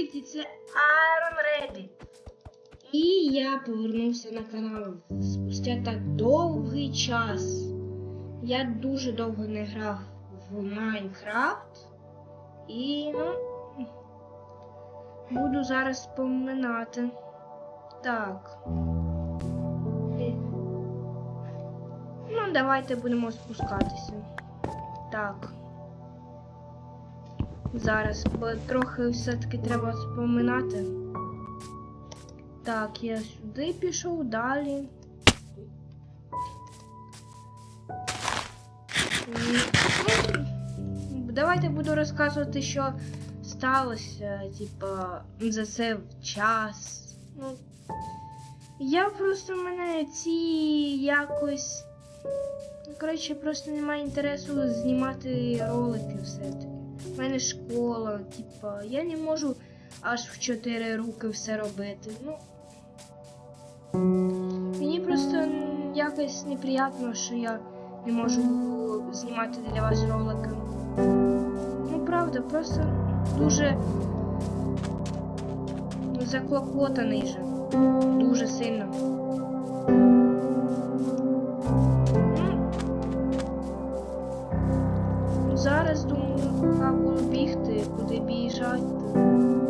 Привіт, це Iron Ready. І я повернувся на канал спустя так довгий час. Я дуже довго не грав в Майнкрафт. І ну, буду зараз споминати. Так. Ну, давайте будемо спускатися. Так. Зараз, бо трохи все-таки треба споминати. Так, я сюди пішов, далі. Ну, Давайте буду розказувати, що сталося, типа, за це час. Ну, я просто мене ці якось. Коротше, просто немає інтересу знімати ролики все-таки. Мене школа, типа, я не можу аж в чотири руки все робити. Ну. Мені просто якось неприємно, що я не можу знімати для вас ролики. Ну, правда, просто дуже заклопотаний же. Дуже сильно. Зараз думаю, як буду бігти, куди. М.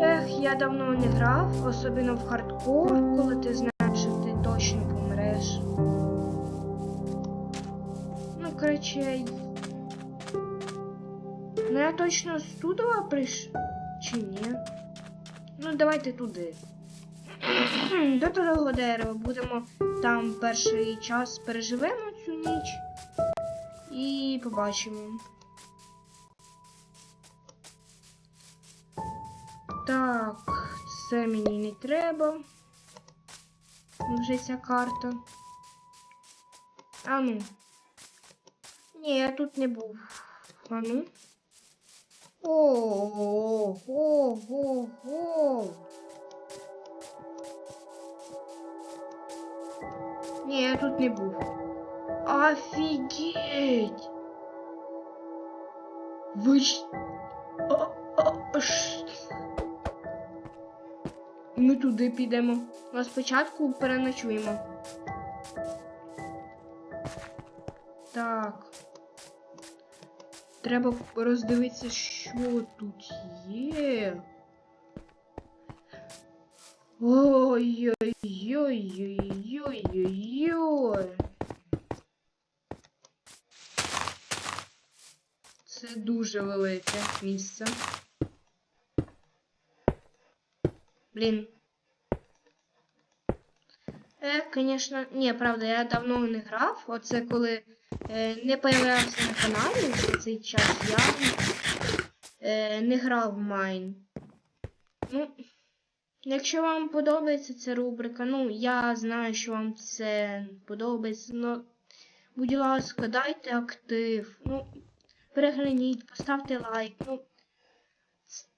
Ех, я давно не грав, особливо в хардкор, коли ти знаєш, що ти точно помреш. Ну, коротше. Ну я точно з Тудова прийш... Чи ні? Ну, давайте туди. До того дерева будемо там перший час переживемо цю ніч і побачимо. Так, це мені не треба. Вже ця карта. А ну. Ні, я тут не був. А ну. О, о, о, о. Ні, я тут не був. Офігеть! Ви ж... А, а, ш... Ми туди підемо. А спочатку переночуємо. Так. Треба роздивитися, що тут є. Ой-ой-ой-ой-ой-ой-ой. Це дуже велике місце. Блін. Е, звісно, ні, правда, я давно не грав. Оце коли е, не появлявся на каналі за цей час, я е, не грав в Майн. Ну, якщо вам подобається ця рубрика, ну, я знаю, що вам це подобається, але, будь ласка, дайте актив, ну, перегляніть, поставте лайк. Ну,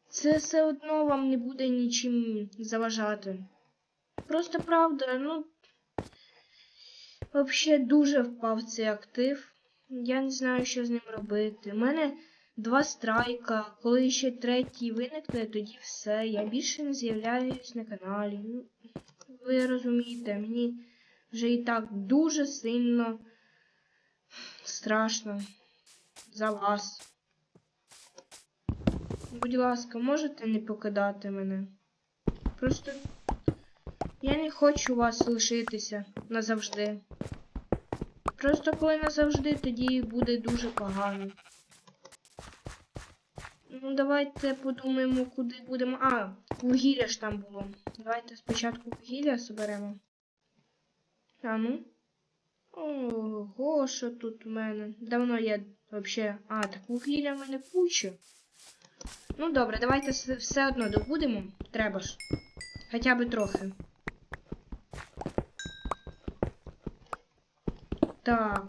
це все одно вам не буде нічим заважати. Просто правда, ну. Взагалі дуже впав цей актив. Я не знаю, що з ним робити. У мене два страйка. Коли ще третій виникне, тоді все. Я більше не з'являюсь на каналі. Ну, ви розумієте, мені вже і так дуже сильно страшно за вас. Будь ласка, можете не покидати мене? Просто я не хочу вас лишитися назавжди. Просто коли назавжди, тоді буде дуже погано. Ну, давайте подумаємо, куди будемо. А, вугілля ж там було. Давайте спочатку вугілля зберемо. А ну. Ого, що тут у мене? Давно я взагалі... А, так вугілля в мене куча. Ну добре, давайте все одно добудемо. Треба ж. Хоча б трохи. Так.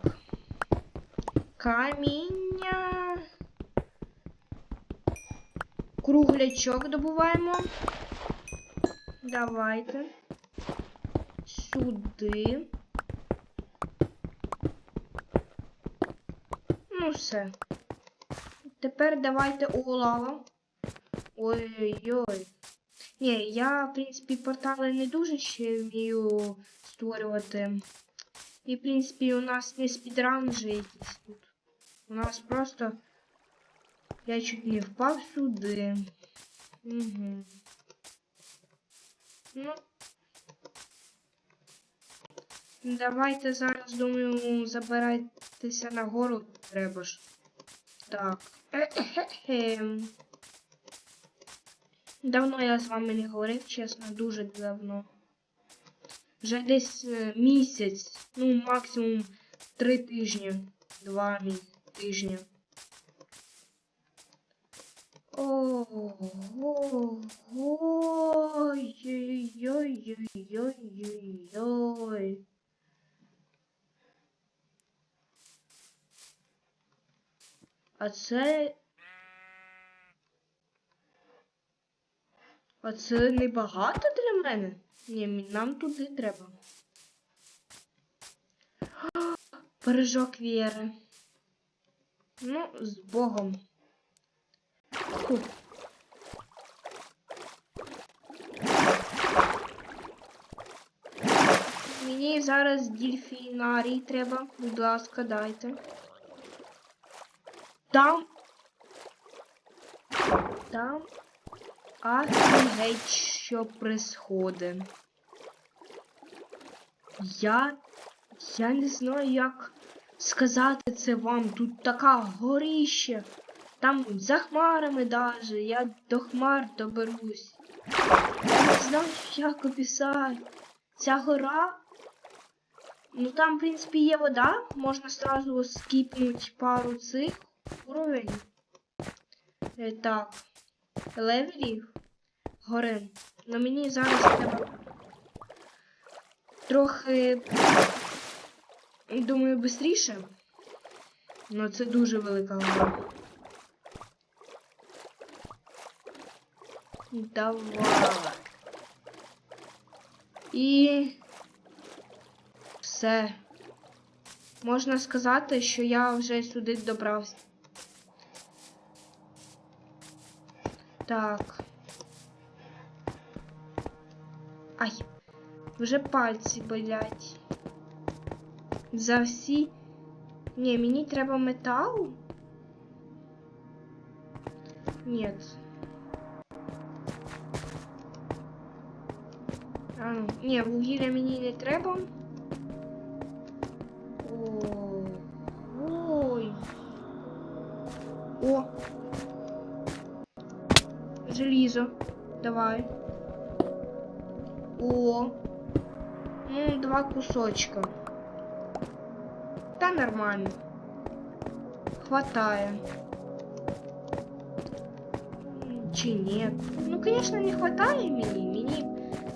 Каміння. Круглячок добуваємо. Давайте. сюди. Ну все. Тепер давайте у лава. Ой-ой-ой. Ні, я, в принципі, портали не дуже ще вмію створювати. І, в принципі, у нас не спідран же якийсь тут. У нас просто. Я чуть не впав сюди. Угу. Ну. Давайте зараз, думаю, забирайтеся на гору треба ж. Так. Давно я з вами не говорив, чесно, дуже давно. Вже десь е, місяць, ну максимум три тижні, два мі- тижні. Ой-ой-ой-ой-ой-ой-ой. А це. А це небагато для мене? Ні, нам туди треба. Бережок віри. Ну, з Богом. Фу. Мені зараз дільфінарій треба. Будь ласка, дайте. Там. Там. Офігеть, що происходить. Я. Я не знаю, як сказати це вам. Тут така горіще. Там за хмарами даже. Я до хмар доберусь. Я не знаю, як описати. Ця гора. Ну там, в принципі, є вода. Можна сразу скіпнути пару цих уровень. Е, так. Левелів. Гори. Ну мені зараз треба трохи. Думаю, швидше. Ну це дуже велика гора. Давай. І все. Можна сказати, що я вже сюди добрався. Так. Вже пальці болять. За всі. Ні, мені треба металу. Ні. А, ну, ні, вугілля мені не треба. О, ой. О. Желізо. Давай. О. Ну, два кусочка. Та нормально. Хватає. Чи ні? Ну, конечно, не хватає мені. Мені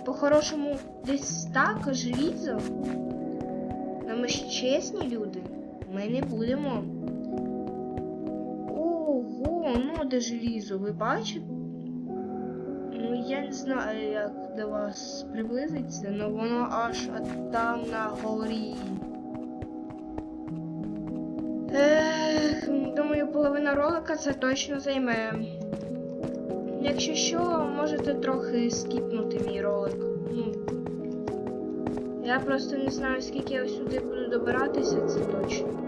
по-хорошому десь стака желіза. Ну, ми ж чесні люди. Ми не будемо. Ого, ну де желізо, ви бачите? Ну, я не знаю, як до вас приблизиться, але воно аж там на горі. Ех, думаю, половина ролика це точно займе. Якщо що, можете трохи скіпнути мій ролик. Ну, я просто не знаю, скільки я сюди буду добиратися, це точно.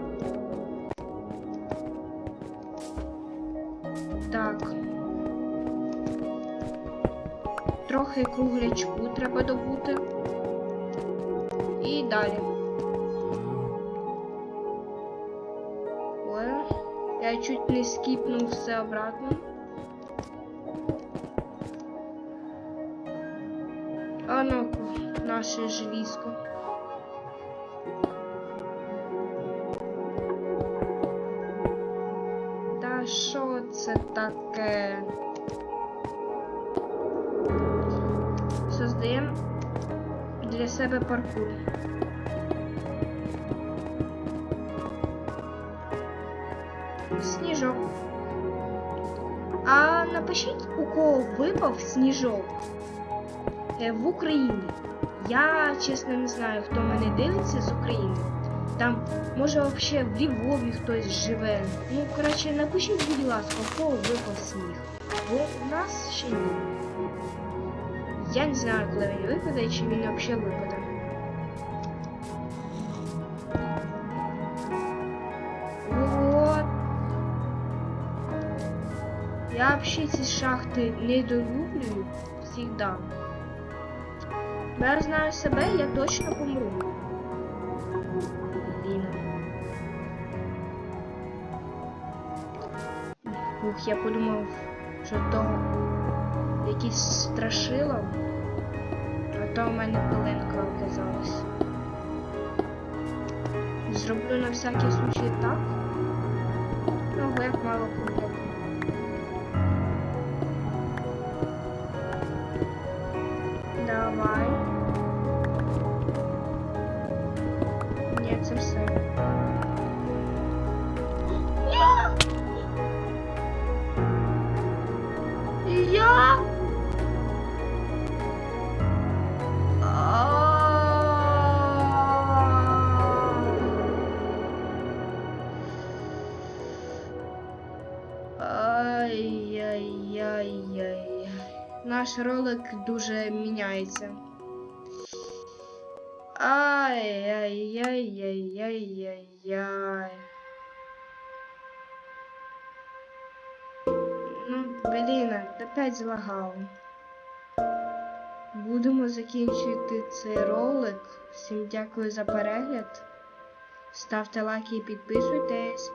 Трохи круглячку треба добути. І далі. Ой, я чуть не скіпнув все обратно. А ну, наше желізко. Та що це таке? Создаємо для себе паркур. Сніжок. А напишіть, у кого випав сніжок е, в Україні. Я чесно не знаю, хто мене дивиться з України. Там, може, взагалі в Львові хтось живе. Ну, коротше, напишіть, будь ласка, у кого випав сніг. Бо у нас ще ні. Я не знаю, коли він випаде, чи він взагалі випаде. Вот. Я вообще ці шахти недолюблюю всегда. Бо я знаю себе, я точно помру. Блін. Ух, я подумав, що то якісь страшила, а то в мене пилинка оказалась. Зроблю на всякий случай так. Ну, як мало круто. Наш ролик дуже міняється. Ай-яй-яй-яй-яй-яй. Ну, блін, опять злагав. Будемо закінчити цей ролик. Всім дякую за перегляд. Ставте лайки і підписуйтесь.